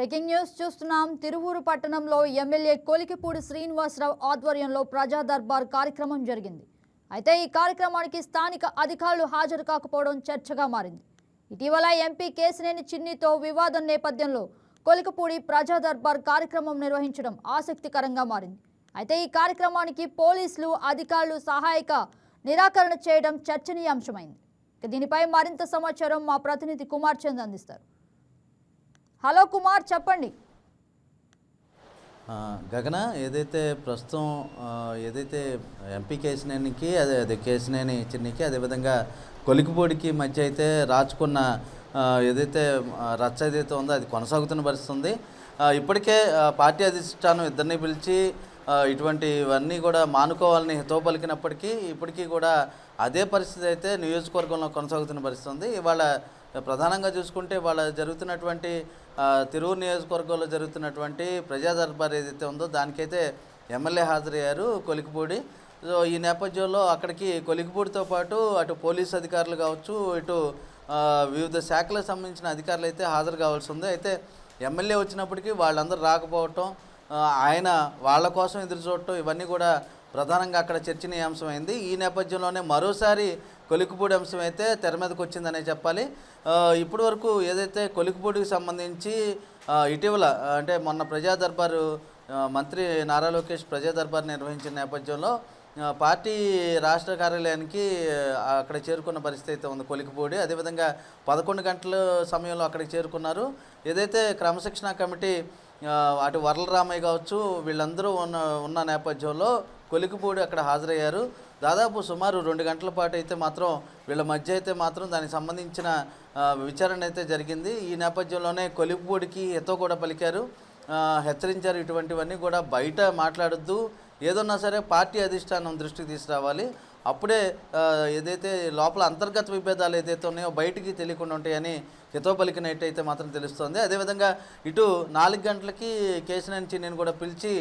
Breaking news చూస్తున్నాం. తిరువూరు పట్టణంలో MLA కోలికిపూడి Srinivasarao ఆధ్వర్యంలో ప్రజా దర్బార్ కార్యక్రమం జరిగింది. అయితే ఈ కార్యక్రమానికి స్థానిక అధికారులు హాజరు కాకపోవడం చర్చగా మారింది. ఇటీవల ఎంపీ కేసినేని చిన్నితో వివాదం నేపథ్యంలో కొలికపూడి ప్రజా దర్బార్ కార్యక్రమం నిర్వహించడం ఆసక్తికరంగా మారింది. అయితే ఈ కార్యక్రమానికి పోలీసులు అధికారులు సహాయక నిరాకరణ చేయడం చర్చనీయాంశమైంది. ఇక దీనిపై మరింత సమాచారం మా ప్రతినిధి కుమార్ చంద్ అందిస్తారు. హలో కుమార్ చెప్పండి. గగన ఏదైతే ప్రస్తుతం ఏదైతే ఎంపీ కేసినేనికి అదే అదే కేసినేని చిన్నికి అదేవిధంగా కొలికిపూడికి మధ్య అయితే రాచుకున్న ఏదైతే రచ్చ ఏదైతే ఉందో అది కొనసాగుతున్న పరిస్థితి ఉంది ఇప్పటికే పార్టీ అధిష్టానం ఇద్దరిని పిలిచి ఇటువంటివన్నీ కూడా మానుకోవాలని హితో పలికినప్పటికీ ఇప్పటికీ కూడా అదే పరిస్థితి అయితే నియోజకవర్గంలో కొనసాగుతున్న పరిస్థితి ఉంది ఇవాళ ప్రధానంగా చూసుకుంటే వాళ్ళ జరుగుతున్నటువంటి తిరువు తిరువురు నియోజకవర్గంలో జరుగుతున్నటువంటి ప్రజా దర్బార్ ఏదైతే ఉందో దానికైతే ఎమ్మెల్యే హాజరయ్యారు కొలికిపూడి. సో ఈ నేపథ్యంలో అక్కడికి కొలికిపూడితో పాటు అటు పోలీస్ అధికారులు కావచ్చు ఇటు వివిధ శాఖలకు సంబంధించిన అధికారులు అయితే హాజరు కావాల్సి ఉంది. అయితే ఎమ్మెల్యే వచ్చినప్పటికీ వాళ్ళందరూ రాకపోవటం ఆయన వాళ్ళ కోసం ఎదురు చూడటం ఇవన్నీ కూడా ప్రధానంగా అక్కడ చర్చనీయాంశమైంది. ఈ నేపథ్యంలోనే మరోసారి కొలికిపూడి అంశం అయితే తెర మీదకి వచ్చిందనే చెప్పాలి. ఇప్పటి వరకు ఏదైతే కొలికిపూడికి సంబంధించి ఇటీవల అంటే మొన్న ప్రజా దర్బారు మంత్రి నారా లోకేష్ ప్రజా దర్బార్ నిర్వహించిన నేపథ్యంలో పార్టీ రాష్ట్ర కార్యాలయానికి అక్కడ చేరుకున్న పరిస్థితి అయితే ఉంది కొలికిపూడి అదేవిధంగా పదకొండు గంటల సమయంలో అక్కడికి చేరుకున్నారు. ఏదైతే క్రమశిక్షణ కమిటీ అటు వరలరామయ్య కావచ్చు వీళ్ళందరూ ఉన్న ఉన్న నేపథ్యంలో కొలికిపూడి అక్కడ హాజరయ్యారు. దాదాపు సుమారు రెండు గంటల పాటు అయితే మాత్రం వీళ్ళ మధ్య అయితే మాత్రం దానికి సంబంధించిన విచారణ అయితే జరిగింది. ఈ నేపథ్యంలోనే కొలిపూడికి ఎతో కూడా పలికారు. హెచ్చరించారు ఇటువంటివన్నీ కూడా బయట మాట్లాడద్దు. ఏదన్నా సరే పార్టీ అధిష్టానం దృష్టికి తీసుకురావాలి. అప్పుడే ఏదైతే లోపల అంతర్గత విభేదాలు ఏదైతే ఉన్నాయో బయటికి తెలియకుండా ఉంటాయని హితో పలికినట్టయితే మాత్రం తెలుస్తోంది. అదేవిధంగా ఇటు నాలుగు గంటలకి కేసినేని నేను కూడా పిలిచి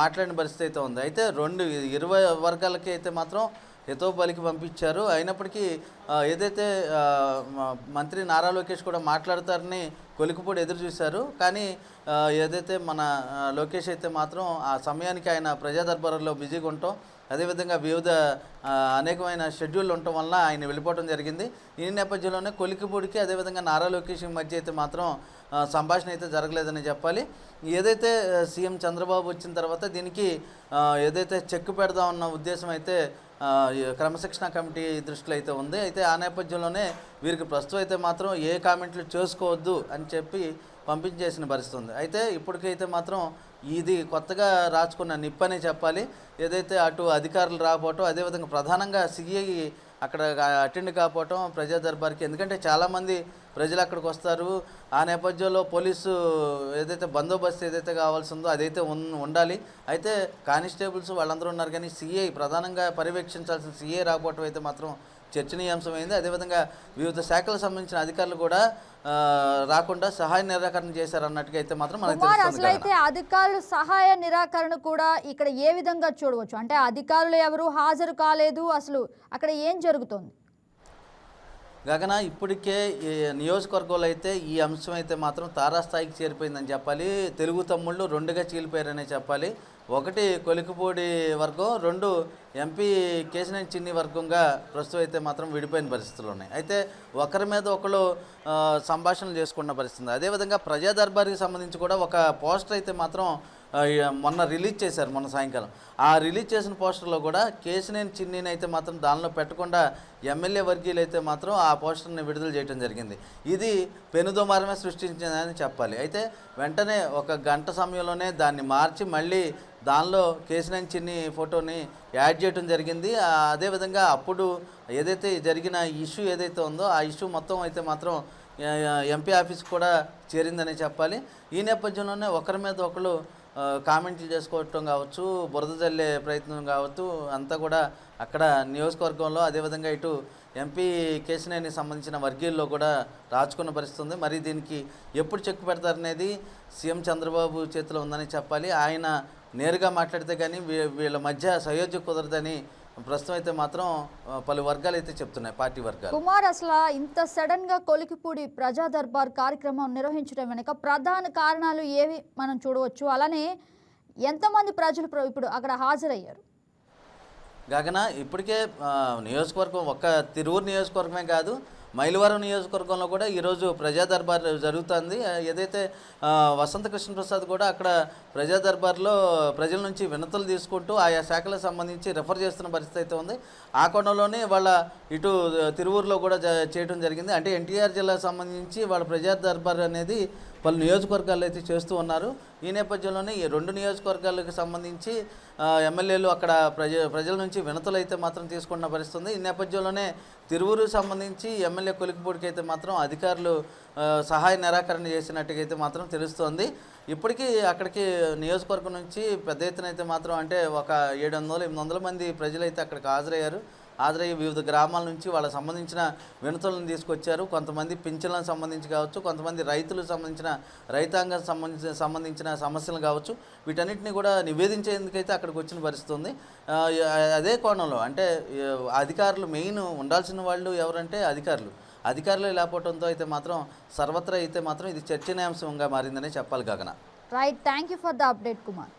మాట్లాడిన పరిస్థితి అయితే ఉంది. అయితే రెండు ఇరవై వర్గాలకి అయితే మాత్రం హితో పలికి పంపించారు. అయినప్పటికీ ఏదైతే మంత్రి నారా లోకేష్ కూడా మాట్లాడతారని కొలికిపూడి ఎదురు చూశారు. కానీ ఏదైతే మన లోకేష్ అయితే మాత్రం ఆ సమయానికి ఆయన ప్రజా దర్బారులో బిజీగా ఉంటాం. అదేవిధంగా వివిధ అనేకమైన షెడ్యూల్ ఉండటం వల్ల ఆయన వెళ్ళిపోవడం జరిగింది. ఈ నేపథ్యంలోనే కొలికిపూడికి అదేవిధంగా నారా లోకేష్ మధ్య అయితే మాత్రం సంభాషణ అయితే జరగలేదని చెప్పాలి. ఏదైతే సీఎం చంద్రబాబు వచ్చిన తర్వాత దీనికి ఏదైతే చెక్ పెడదామన్న ఉద్దేశం అయితే క్రమశిక్షణ కమిటీ దృష్టిలో అయితే ఉంది. అయితే ఆ నేపథ్యంలోనే వీరికి ప్రస్తుతం అయితే మాత్రం ఏ కామెంట్లు చేసుకోవద్దు అని చెప్పి పంపించేసిన పరిస్థితి ఉంది. అయితే ఇప్పటికైతే మాత్రం ఇది కొత్తగా రాచుకున్న నిప్పనే చెప్పాలి. ఏదైతే అటు అధికారులు రాకపోవటం అదేవిధంగా ప్రధానంగా సిఐ అక్కడ అటెండ్ కాకపోవటం ప్రజా దర్బార్కి. ఎందుకంటే చాలామంది ప్రజలు అక్కడికి వస్తారు. ఆ నేపథ్యంలో పోలీసు ఏదైతే బందోబస్తు ఏదైతే కావాల్సి ఉందో అదైతే ఉన్ ఉండాలి. అయితే కానిస్టేబుల్స్ వాళ్ళందరూ ఉన్నారు కానీ సిఐ ప్రధానంగా పర్యవేక్షించాల్సిన సిఐ రాకపోవటం అయితే మాత్రం చర్చనీయాంశమైంది. అదేవిధంగా వివిధ శాఖలకు సంబంధించిన అధికారులు కూడా రాకుండా సహాయ నిరాకరణ చేశారన్నట్టుగా అయితే మాత్రం మనకు అసలు అయితే అధికారులు సహాయ నిరాకరణ కూడా ఇక్కడ ఏ విధంగా చూడవచ్చు? అంటే అధికారులు ఎవరు హాజరు కాలేదు అసలు అక్కడ ఏం జరుగుతోంది? గగన ఇప్పటికే నియోజకవర్గంలో అయితే ఈ అంశం అయితే మాత్రం తారాస్థాయికి చేరిపోయిందని చెప్పాలి. తెలుగు తమ్ముళ్ళు రెండుగా చీలిపోయారనే చెప్పాలి. ఒకటి కొలికిపూడి వర్గం రెండు ఎంపీ కేశినేని చిన్ని వర్గంగా ప్రస్తుతం అయితే మాత్రం విడిపోయిన పరిస్థితులు ఉన్నాయి. అయితే ఒకరి మీద ఒకరు సంభాషణ సంభాషణలు చేసుకున్న పరిస్థితి అదేవిధంగా ప్రజా దర్బార్కి సంబంధించి కూడా ఒక పోస్టర్ అయితే మాత్రం మొన్న రిలీజ్ చేశారు మొన్న సాయంకాలం. ఆ రిలీజ్ చేసిన పోస్టర్లో కూడా కేశినేని చిన్నీని అయితే మాత్రం దానిలో పెట్టకుండా ఎమ్మెల్యే వర్గీయులు అయితే మాత్రం ఆ పోస్టర్ని విడుదల చేయడం జరిగింది. ఇది పెనుదుమారమే సృష్టించిందని చెప్పాలి. అయితే వెంటనే ఒక గంట సమయంలోనే దాన్ని మార్చి మళ్ళీ దానిలో కేసినేని చిన్ని ఫోటోని యాడ్ చేయడం జరిగింది. అదేవిధంగా అప్పుడు ఏదైతే జరిగిన ఇష్యూ ఏదైతే ఉందో ఆ ఇష్యూ మొత్తం అయితే మాత్రం ఎంపీ ఆఫీస్ కూడా చేరిందని చెప్పాలి. ఈ నేపథ్యంలోనే ఒకరి మీద ఒకరు కామెంట్లు చేసుకోవటం కావచ్చు బురద జల్లే ప్రయత్నం కావచ్చు అంతా కూడా అక్కడ నియోజకవర్గంలో అదేవిధంగా ఇటు ఎంపీ కేసినేని సంబంధించిన వర్గీయుల్లో కూడా రాచుకున్న పరిస్థితి ఉంది. మరి దీనికి ఎప్పుడు చెక్ పెడతారనేది సీఎం చంద్రబాబు చేతిలో ఉందని చెప్పాలి. ఆయన నేరుగా మాట్లాడితే కానీ వీ- వీళ్ళ మధ్య సయోధ్య కుదరదని ప్రస్తుతం అయితే మాత్రం పలు వర్గాలు అయితే చెప్తున్నాయి పార్టీ వర్గాలు. కుమార్ అసలు ఇంత సడన్గా కొలికిపూడి ప్రజా దర్బార్ కార్యక్రమం నిర్వహించడం వెనుక ప్రధాన కారణాలు ఏవి మనం చూడవచ్చు? అలానే ఎంతమంది ప్రజలు ప్ర- ఇప్పుడు అక్కడ హాజరయ్యారు? గగన ఇప్పటికే నియోజకవర్గం ఒక్క తిరువురు నియోజకవర్గమే కాదు మైలవరం నియోజకవర్గంలో కూడా ఈరోజు ప్రజా దర్బార్ జరుగుతుంది. ఏదైతే వసంత కృష్ణప్రసాద్ కూడా అక్కడ ప్రజా దర్బార్లో ప్రజల నుంచి వినతులు తీసుకుంటూ ఆయా శాఖలకు సంబంధించి రెఫర్ చేస్తున్న పరిస్థితి అయితే ఉంది. ఆ కోణంలోనే వాళ్ళ ఇటు తిరువూరులో కూడా జ- చేయడం జరిగింది. అంటే ఎన్టీఆర్ జిల్లాకు సంబంధించి వాళ్ళ ప్రజా దర్బార్ అనేది పలు నియోజకవర్గాల్లో అయితే చేస్తూ ఉన్నారు. ఈ నేపథ్యంలోనే ఈ రెండు నియోజకవర్గాలకు సంబంధించి ఎమ్మెల్యేలు అక్కడ ప్రజ ప్రజల నుంచి వినతులు అయితే మాత్రం తీసుకున్న పరిస్థితుంది. ఈ నేపథ్యంలోనే తిరువురు సంబంధించి ఎమ్మెల్యే కొలికిపూడికి అయితే మాత్రం అధికారులు సహాయ నిరాకరణ చేసినట్టుగా అయితే మాత్రం తెలుస్తోంది. ఇప్పటికీ అక్కడికి నియోజకవర్గం నుంచి పెద్ద ఎత్తున అయితే మాత్రం అంటే ఒక ఏడు వందలు ఎనిమిది వందల మంది ప్రజలైతే అక్కడికి హాజరయ్యారు. ఆదరయ్య వివిధ గ్రామాల నుంచి వాళ్ళకి సంబంధించిన వినతులను తీసుకొచ్చారు. కొంతమంది పింఛన్లకు సంబంధించి కావచ్చు కొంతమంది రైతులకు సంబంధించిన రైతాంగం సంబంధించిన సంబంధించిన సమస్యలు కావచ్చు. వీటన్నిటిని కూడా నివేదించేందుకైతే అక్కడికి వచ్చిన పరిస్థితి ఉంది. అదే కోణంలో అంటే అధికారులు మెయిన్ ఉండాల్సిన వాళ్ళు ఎవరంటే అధికారులు. అధికారులు లేకపోవడంతో అయితే మాత్రం సర్వత్రా అయితే మాత్రం ఇది చర్చనీయాంశంగా మారిందనే చెప్పాలి Gagana. Right thank you for the update Kumar